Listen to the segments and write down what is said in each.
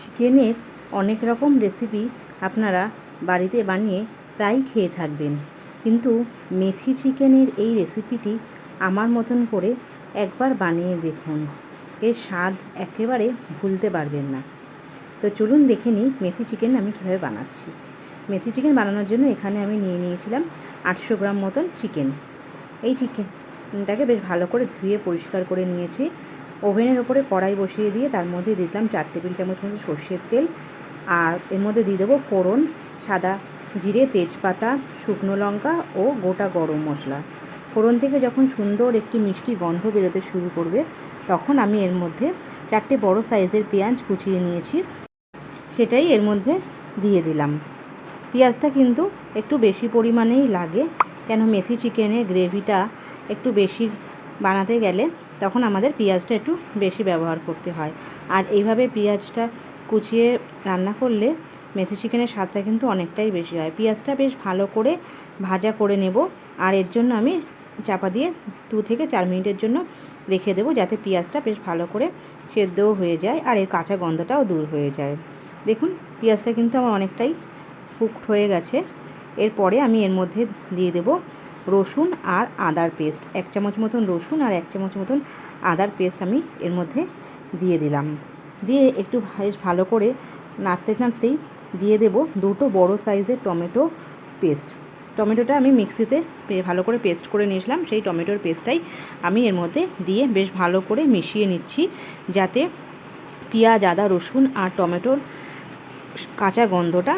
চিকেনের অনেক রকম রেসিপি আপনারা বাড়িতে বানিয়ে প্রায়ই খেয়ে থাকবেন। কিন্তু মেথি চিকেনের এই রেসিপিটি আমার মতন করে একবার বানিয়ে দেখুন। এর স্বাদ একেবারে ভুলতে পারবেন না। তো চলুন দেখে নিই মেথি চিকেন আমি কীভাবে বানাচ্ছি। মেথি চিকেন বানানোর জন্য এখানে আমি নিয়ে নিয়েছিলাম আটশো গ্রাম মতন চিকেন। এই চিকেনটাকে বেশ ভালো করে ধুয়ে পরিষ্কার করে নিয়েছি। ওভেনের ওপরে কড়াই বসিয়ে দিয়ে তার মধ্যে দিলাম চার টেবিল চামচ মতো সর্ষের তেল। আর এর মধ্যে দিয়ে দেবো ফোড়ন, সাদা জিরে, তেজপাতা, শুকনো লঙ্কা ও গোটা গরম মশলা। ফোড়ন থেকে যখন সুন্দর একটি মিষ্টি গন্ধ বেরোতে শুরু করবে, তখন আমি এর মধ্যে চারটে বড় সাইজের পেঁয়াজ কুচিয়ে নিয়েছি। সেটাই এর মধ্যে দিয়ে দিলাম। পেঁয়াজটা কিন্তু একটু বেশি পরিমাণেই লাগে, কেন মেথি চিকেনের গ্রেভিটা একটু বেশি বানাতে গেলে তখন আমাদের পেঁয়াজটা একটু বেশি ব্যবহার করতে হয়। আর এইভাবে পেঁয়াজটা কুচিয়ে রান্না করলে মেথি চিকেনের স্বাদটা কিন্তু অনেকটাই বেশি হয়। পেঁয়াজটা বেশ ভালো করে ভাজা করে নেব আর এর জন্য আমি চাপা দিয়ে দু থেকে চার মিনিটের জন্য রেখে দেবো যাতে পেঁয়াজটা বেশ ভালো করে সেদ্ধও হয়ে যায় আর এর কাঁচা গন্ধটাও দূর হয়ে যায়। দেখুন, পেঁয়াজটা কিন্তু আমার অনেকটাই কুকড হয়ে গেছে। এরপরে আমি এর মধ্যে দিয়ে দেব রসুন আর আদার পেস্ট এক চামচ মতন রসুন আর এক চামচ মতন আদার পেস্ট আমি এর মধ্যে দিয়ে দিলাম। দিয়ে একটু বেশ ভালো করে নাড়তে নাড়তেই দিয়ে দেব দুটো বড় সাইজের টমেটো পেস্ট। টমেটোটা আমি মিক্সিতে ভালো করে পেস্ট করে নিয়েছিলাম, সেই টমেটোর পেস্টটাই আমি এর মধ্যে দিয়ে বেশ ভালো করে মিশিয়ে নিচ্ছি যাতে পেঁয়াজ, আদা, রসুন আর টমেটোর কাঁচা গন্ধটা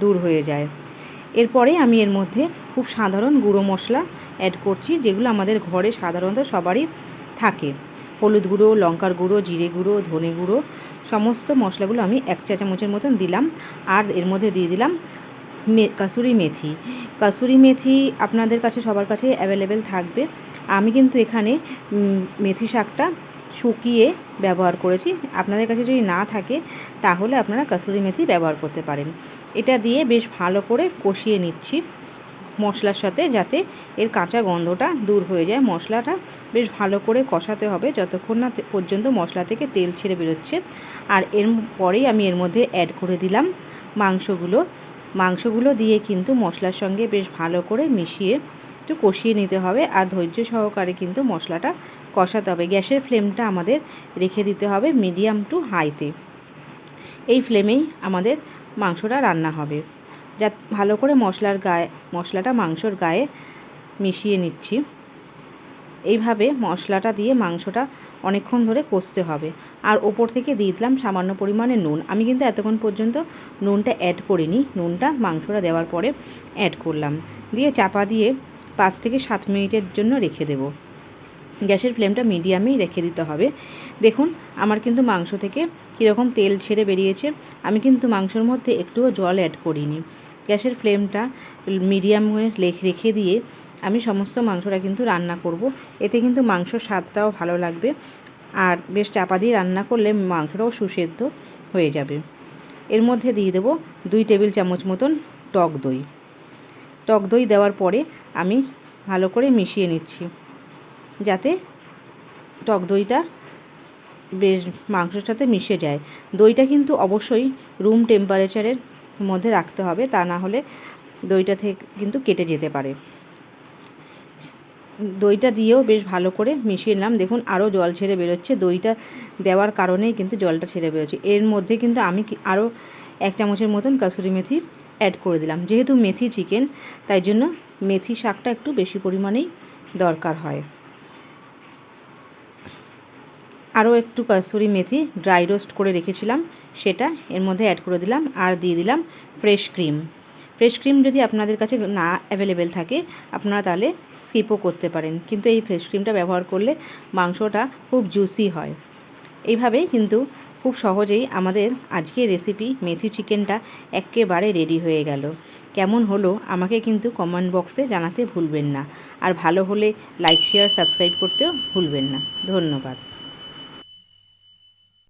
দূর হয়ে যায়। এরপরে আমি এর মধ্যে খুব সাধারণ গুঁড়ো মশলা অ্যাড করছি, যেগুলো আমাদের ঘরে সাধারণত সবারই হলুদ গুঁড়ো, লঙ্কার গুঁড়ো, জিরে গুঁড়ো, ধনে গুঁড়ো, সমস্ত মশলাগুলো আমি এক চা চামচের মতন দিলাম। আর এর মধ্যে দিয়ে দিলাম মে, কাসুরি মেথি। কাসুরি মেথি আপনাদের কাছে, সবার কাছে অ্যাভেলেবেল থাকবে। আমি কিন্তু এখানে মেথি শাকটা শুকিয়ে ব্যবহার করেছি। আপনাদের কাছে যদি না থাকে, তাহলে আপনারা কাসুরি মেথি ব্যবহার করতে পারেন। এটা দিয়ে বেশ ভালো করে কষিয়ে নিচ্ছি। মশলার সাথে যাতে এর কাঁচা গন্ধটা দূর হয়ে যায়। মশলাটা বেশ ভালো করে কষাতে হবে যতক্ষণ না পর্যন্ত মশলা থেকে তেল ছেড়ে বেরোচ্ছে। আর এর পরেই আমি এর মধ্যে অ্যাড করে দিলাম মাংসগুলো। মাংসগুলো দিয়ে কিন্তু মশলার সঙ্গে বেশ ভালো করে মিশিয়ে একটু কষিয়ে নিতে হবে। আর ধৈর্য সহকারে কিন্তু মশলাটা কষাতে হবে। গ্যাসের ফ্লেমটা আমাদের রেখে দিতে হবে মিডিয়াম টু হাইতে। এই ফ্লেমেই আমাদের মাংসটা রান্না হবে। যা ভালো করে মশলার গায়ে, মশলাটা মাংসর গায়ে মিশিয়ে নিচ্ছি। এইভাবে মশলাটা দিয়ে মাংসটা অনেকক্ষণ ধরে কষতে হবে। আর ওপর থেকে দিয়ে দিলাম সামান্য পরিমাণে নুন। আমি কিন্তু এতক্ষণ পর্যন্ত নুনটা অ্যাড করিনি। নুনটা মাংসটা দেওয়ার পরে অ্যাড করলাম। দিয়ে চাপা দিয়ে পাঁচ থেকে সাত মিনিটের জন্য রেখে দেব। গ্যাসের ফ্লেমটা মিডিয়ামেই রেখে দিতে হবে। দেখুন, আমার কিন্তু মাংস থেকে কীরকম তেল ছেড়ে বেরিয়েছে। আমি কিন্তু মাংসর মধ্যে একটুও জল অ্যাড করিনি। গ্যাসের ফ্লেমটা মিডিয়াম হয়ে রেখে দিয়ে আমি সমস্ত মাংসটা কিন্তু রান্না করব। এতে কিন্তু মাংসর স্বাদটাও ভালো লাগবে। আর বেশ চাপা দিয়ে রান্না করলে মাংসটাও সুসেদ্ধ হয়ে যাবে। এর মধ্যে দিয়ে দেবো দুই টেবিল চামচ মতন টক দই। টক দই দেওয়ার পরে আমি ভালো করে মিশিয়ে নিচ্ছি। যাতে টক দইটা বেশ মাংসের সাথে মিশে যায়। দইটা কিন্তু অবশ্যই রুম টেম্পারেচারের মধ্যে রাখতে হবে, তা না হলে দইটা থেকে কিন্তু কেটে যেতে পারে। দইটা দিয়েও বেশ ভালো করে মিশিয়ে নিলাম। দেখুন, আরও জল ছেড়ে বেরোচ্ছে। দইটা দেওয়ার কারণেই কিন্তু জলটা ছেড়ে বেরোচ্ছে। এর মধ্যে কিন্তু আমি আরও এক চামচের মতন কাসুরি মেথি অ্যাড করে দিলাম। যেহেতু মেথি চিকেন তাই জন্য মেথি শাকটা একটু বেশি পরিমাণেই দরকার হয়। আরও একটু কাসুরি মেথি ড্রাই রোস্ট করে রেখেছিলাম। সেটা এর মধ্যে অ্যাড করে দিলাম, আর দিয়ে দিলাম ফ্রেশ ক্রিম ফ্রেশ ক্রিম যদি আপনাদের কাছে না অ্যাভেলেবেল থাকে, আপনারা তাহলে স্কিপও করতে পারেন। কিন্তু এই ফ্রেশ ক্রিমটা ব্যবহার করলে মাংসটা খুব জুসি হয়। এইভাবেই কিন্তু খুব সহজেই আমাদের আজকের রেসিপি মেথি চিকেনটা একেবারে রেডি হয়ে গেল। কেমন হলো আমাকে কিন্তু কমেন্ট বক্সে জানাতে ভুলবেন না। আর ভালো হলে লাইক শেয়ার সাবস্ক্রাইব করতেও ভুলবেন না। ধন্যবাদ।